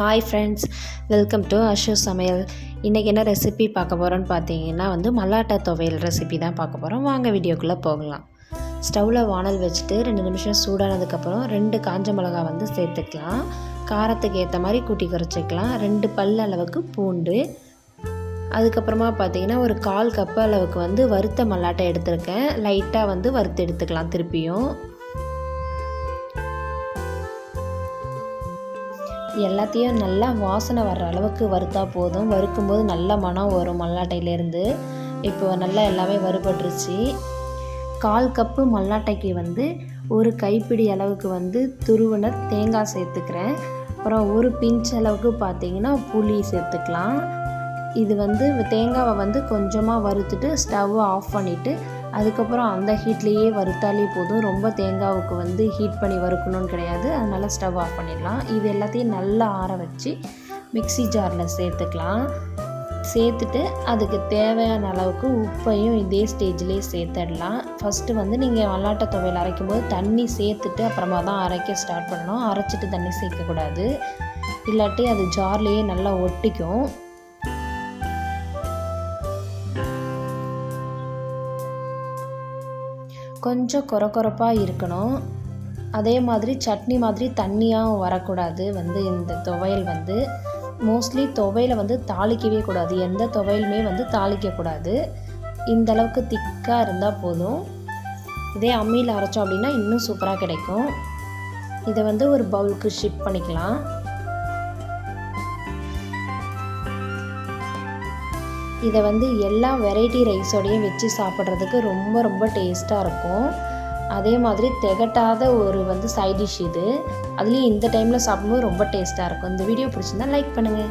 Hi friends welcome to Ashu சமையல் இன்றைக்கி என்ன ரெசிபி பார்க்க போகிறோன்னு பார்த்தீங்கன்னா வந்து மல்லாட்டா துவையல் ரெசிபி தான் பார்க்க போகிறோம் வாங்க வீடியோக்குள்ளே போகலாம். ஸ்டவ்வில் வானல் வச்சுட்டு ரெண்டு நிமிஷம் சூடானதுக்கப்புறம் ரெண்டு காஞ்ச மிளகா வந்து சேர்த்துக்கலாம். காரத்துக்கு ஏற்ற மாதிரி கூட்டி குறைச்சிக்கலாம். ரெண்டு பல் அளவுக்கு பூண்டு. அதுக்கப்புறமா பார்த்தீங்கன்னா ஒரு கால் கப் அளவுக்கு வந்து வறுத்த மல்லாட்டை எடுத்திருக்கேன். லைட்டாக வந்து வறுத்து எடுத்துக்கலாம் திருப்பியும். எல்லாத்தையும் நல்லா வாசனை வர்ற அளவுக்கு வறுத்தா போதும். வறுக்கும்போது நல்ல மனம் வரும் மல்லாட்டையிலேருந்து. இப்போ நல்லா எல்லாமே வறுபட்டுருச்சு. கால் கப்பு மல்லாட்டைக்கு வந்து ஒரு கைப்பிடி அளவுக்கு வந்து துருவின தேங்காய் சேர்த்துக்கிறேன். அப்புறம் ஒரு பிஞ்ச் அளவுக்கு பார்த்தீங்கன்னா புளி சேர்த்துக்கலாம். இது வந்து தேங்காவை வந்து கொஞ்சமாக வறுத்துட்டு ஸ்டவ்வை ஆஃப் பண்ணிவிட்டு அதுக்கப்புறம் அந்த ஹீட்லேயே வறுத்தாலே போதும். ரொம்ப தேங்காவுக்கு வந்து ஹீட் பண்ணி வறுக்கணும்னு கிடையாது. அதனால் ஸ்டவ் ஆஃப் பண்ணிடலாம். இது எல்லாத்தையும் நல்லா ஆற வச்சு மிக்சி ஜாரில் சேர்த்துக்கலாம். சேர்த்துட்டு அதுக்கு தேவையான அளவுக்கு உப்பையும் இதே ஸ்டேஜ்லேயே சேர்த்துடலாம். ஃபஸ்ட்டு வந்து நீங்கள் மல்லாட்டை துவையல் அரைக்கும் போது தண்ணி சேர்த்துட்டு அப்புறமா தான் அரைக்க ஸ்டார்ட் பண்ணணும். அரைச்சிட்டு தண்ணி சேர்க்கக்கூடாது. இல்லாட்டி அது ஜார்லேயே நல்லா ஒட்டிக்கும். கொஞ்சம் குறை இருக்கணும். அதே மாதிரி சட்னி மாதிரி தண்ணியாகவும் வரக்கூடாது. வந்து இந்த துவையல் வந்து. மோஸ்ட்லி துவையலை வந்து தாளிக்கவே கூடாது. எந்த துவையலுமே வந்து தாளிக்கக்கூடாது இந்த அளவுக்கு திக்காக இருந்தால் போதும். இதே அம்மியில் அரைச்சோம் அப்படின்னா இன்னும் சூப்பராக கிடைக்கும். இதை வந்து ஒரு பவுலுக்கு ஷிப் பண்ணிக்கலாம். இதை வந்து எல்லா வெரைட்டி ரைஸோடையும் வச்சு சாப்பிட்றதுக்கு ரொம்ப ரொம்ப டேஸ்ட்டாக இருக்கும். அதே மாதிரி திகட்டாத ஒரு வந்து சைட் டிஷ் இது. அதுலேயும் இந்த டைமில் சாப்பிடும்போது ரொம்ப டேஸ்ட்டாக இருக்கும். இந்த வீடியோ பிடிச்சிருந்தா லைக் பண்ணுங்கள்